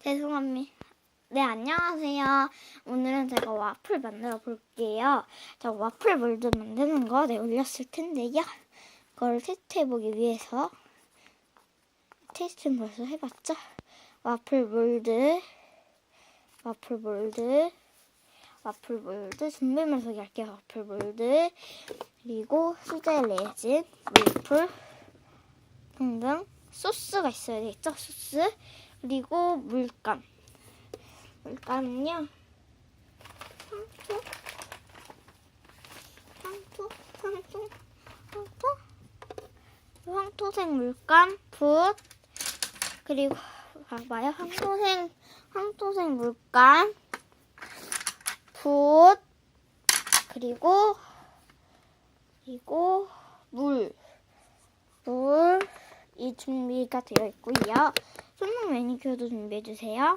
죄송합니다. 네, 안녕하세요. 오늘은 제가 와플 만들어 볼게요. 자, 와플 몰드 만드는 거 네, 올렸을 텐데요. 그걸 테스트해보기 위해서 테스트는 벌써 해봤죠? 와플 몰드, 와플 몰드, 와플 몰드, 준비물 소개할게요. 와플 몰드, 그리고 수제 레진, 물풀 등등 소스가 있어야 되겠죠? 소스, 그리고 물감. 물감은요. 황토, 황토, 황토, 황토, 황토색 물감, 붓, 그리고 봐봐요. 황토색, 황토색 물감, 붓, 그리고 그리고 물, 물 이 준비가 되어 있고요. 손목 매니큐어도 준비해 주세요.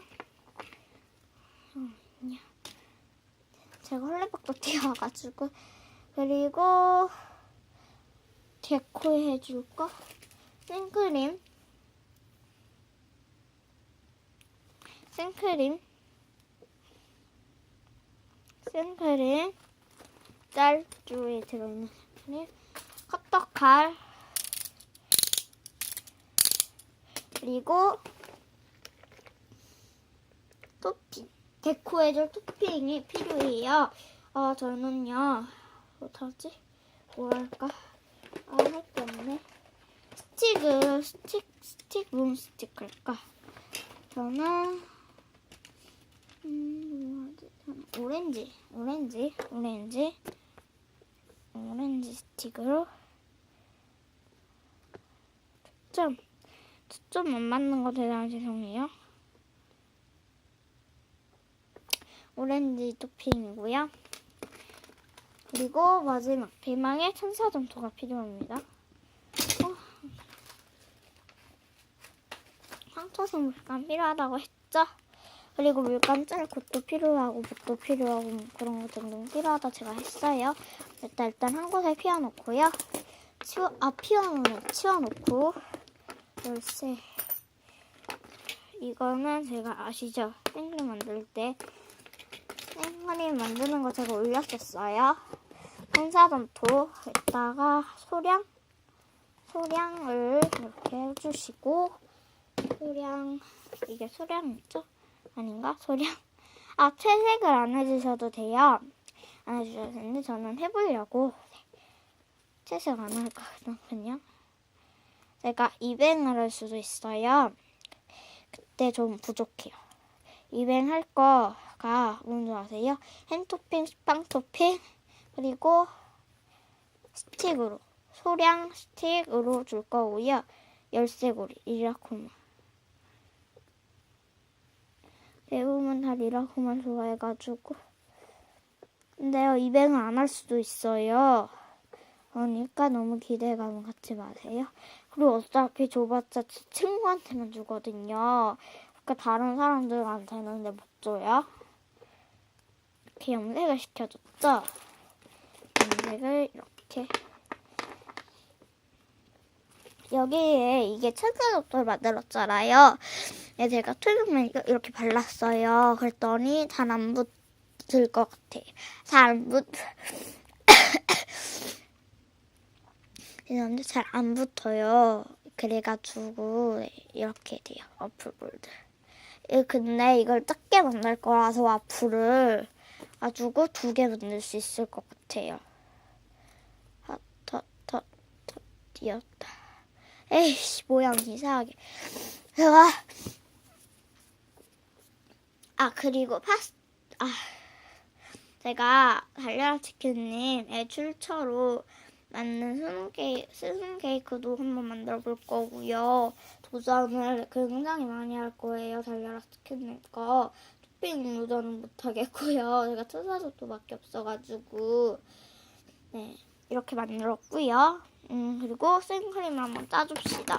잠깐만요. 제가 헐레박도 뛰어와가지고. 그리고 데코 해 줄 거 생크림. 생크림. 생크림. 짤주에 들어있는 생크림. 커터칼 그리고 토핑 데코해줄 토핑이 필요해요. 어 저는요 뭐하지? 뭐 할까? 아 할 게 없네. 스틱을 스틱 스틱 문 스틱 할까? 저는 음 뭐하지? 오렌지 오렌지 오렌지 오렌지 스틱으로 초점 초점 안 맞는 거 대단히 죄송해요. 오렌지 토핑이고요. 그리고 마지막 대망의 천사 점토가 필요합니다. 어. 황토색 물감 필요하다고 했죠? 그리고 물감 짤 곳도 필요하고 붓도 필요하고 뭐 그런 것 등등 필요하다 제가 했어요. 일단 일단 한 곳에 피워놓고요. 치워 아 피워놓네 치워놓고 열쇠 이거는 제가 아시죠? 생글 만들 때 생크림 만드는 거 제가 올렸었어요. 한사점토에다가 소량, 소량을 이렇게 해주시고, 소량, 이게 소량이죠? 아닌가? 소량. 아, 채색을 안 해주셔도 돼요. 안 해주셔도 되는데, 저는 해보려고. 채색 안 할 거거든요. 제가 입행을 할 수도 있어요. 그때 좀 부족해요. 입행할 거가 뭔지 아세요? 햄 토핑, 빵 토핑, 그리고 스틱으로 소량 스틱으로 줄 거고요. 열쇠고리 리라코마. 대부분 다 리라코마 좋아해가지고 근데요 입행을 안할 수도 있어요. 그러니까 너무 기대감 갖지 마세요. 그리고 어차피 줘봤자 제 친구한테만 주거든요. 그러니까 다른 사람들한테는 못 줘요. 이렇게 염색을 시켜줬죠. 염색을 이렇게 여기에 이게 천사독을 만들었잖아요. 네, 제가 투명면 이렇게 발랐어요. 그랬더니 잘 안 붙을 것 같아요. 잘 안 붙. 이런데 잘 안 붙어요. 그래가지고 네, 이렇게 돼요. 예, 근데 이걸 작게 만들 거라서 와플을 가지고 두 개 만들 수 있을 것 같아요. 하터터터 뛰었다. 에이씨 모양 이상하게. 제가 아 그리고 파스 아 제가 달려라 치킨님의 출처로 만든 스푼 케이크, 스푼 케이크도 한번 만들어 볼 거고요. 도전을 굉장히 많이 할 거예요. 달려라 거. 토핑 도전은 못 하겠고요. 제가 천사조토밖에 없어가지고 네 이렇게 만들었고요. 음 그리고 생크림을 한번 짜줍시다.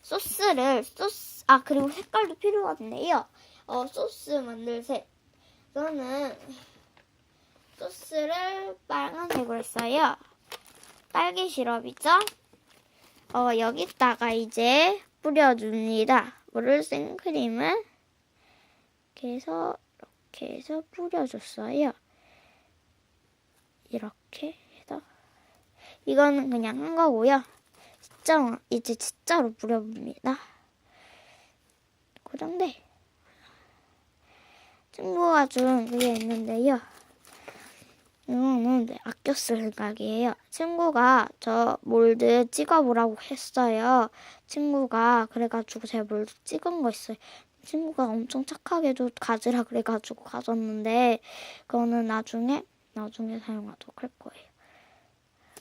소스를 소스 아 그리고 색깔도 필요한데요. 어 소스 만들 색 저는 소스를 빨간색으로 했어요. 딸기 시럽이죠? 어, 여기다가 이제 뿌려줍니다. 물을 생크림을 이렇게 해서 이렇게 해서 뿌려줬어요. 이렇게 해서 이거는 그냥 한 거고요. 진짜 이제 진짜로 뿌려봅니다. 고정돼. 친구가 준 그게 있는데요. 네, 아껴 쓸 각이에요. 친구가 저 몰드 찍어보라고 했어요. 친구가 그래가지고 제가 몰드 찍은 거 있어요. 친구가 엄청 착하게도 가지라 그래가지고 가졌는데 그거는 나중에 나중에 사용하도록 할 거예요.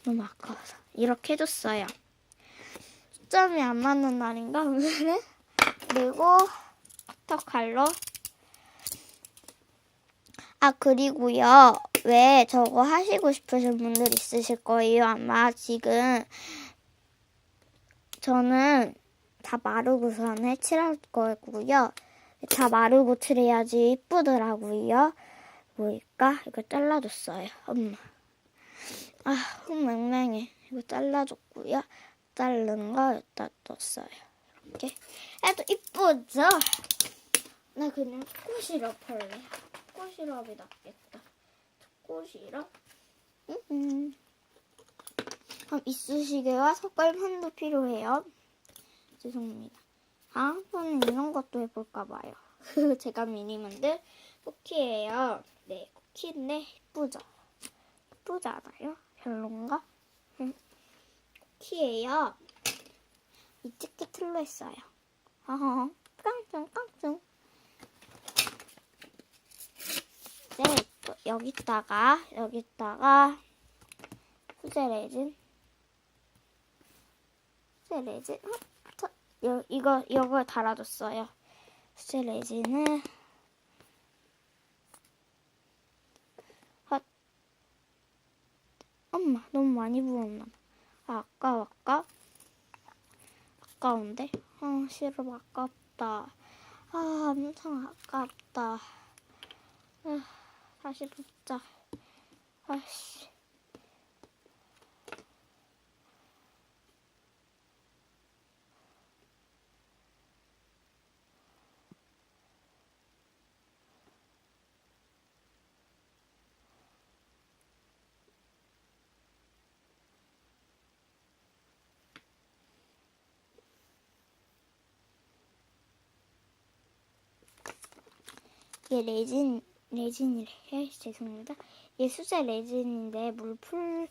너무 아까워서 이렇게 해줬어요. 초점이 안 맞는 날인가 오늘은? 그리고 턱 칼로 아 그리고요 왜 저거 하시고 싶으신 분들 있으실 거예요 아마 지금. 저는 다 마르고서는 칠할 거고요. 다 마르고 칠해야지 이쁘더라고요. 뭐일까? 이거 잘라줬어요 엄마. 아 맹맹해. 이거 잘라줬고요. 자른 거 여기다 뒀어요 이렇게. 해도 이쁘죠? 나 그냥 꽃시럽 할래. 꽃시럽이 낫겠다 꽃시럽 음. 그럼 이쑤시개와 석갈판도 필요해요? 죄송합니다. 다음번엔 이런 것도 해볼까 봐요. 제가 미니 만든 쿠키예요. 네 쿠키인데 이쁘죠? 이쁘지 않아요? 별론가? 음. 쿠키예요. 이 집게 틀로 했어요. 깡충 깡충. 네, 또 여기다가 여기다가 수제 레진. 수제 레진 어, 저, 여, 이거 이걸 달아줬어요. 수제 레진을. 헛. 엄마 너무 많이 부었나? 봐. 아, 아까워 아까 아까운데? 아 시럽 아깝다. 아 엄청 아깝다. 아, 다시 붓자. 아씨. 레진 레진이래. 죄송합니다. 이게 수제 레진인데 물풀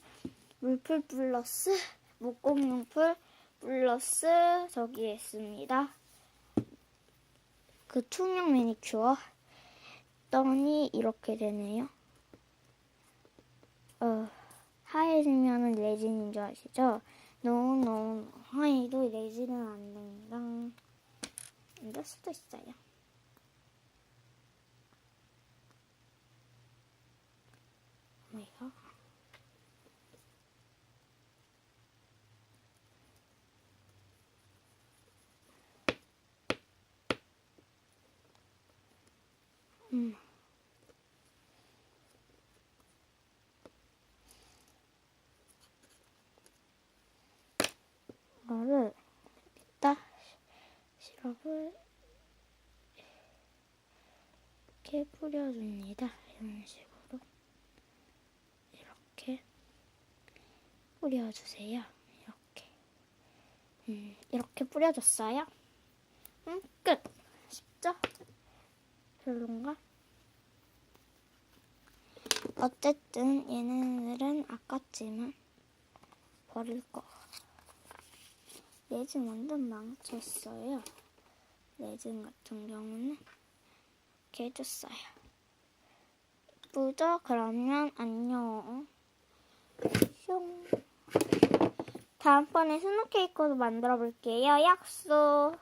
물풀 플러스 목공용풀 플러스 저기에 있습니다. 그 투명 매니큐어 했더니 이렇게 되네요. 어, 하얘지면은 레진인 줄 아시죠? 노노 하얘도 레진은 안 됩니다. 안 될 수도 있어요. 뭐예요? 음. 이거를 이따 시럽을 이렇게 뿌려줍니다. 이런 식으로. 이렇게 뿌려주세요. 이렇게. 음, 이렇게 뿌려줬어요. 음, 끝. 쉽죠? 별론가? 어쨌든 얘네들은 아깝지만 버릴 거. 레진 완전 망쳤어요. 레진 같은 경우는 이렇게 해줬어요. 예쁘죠? 그러면 안녕. 슝. 다음번에 스노케이크도 만들어 볼게요. 약속.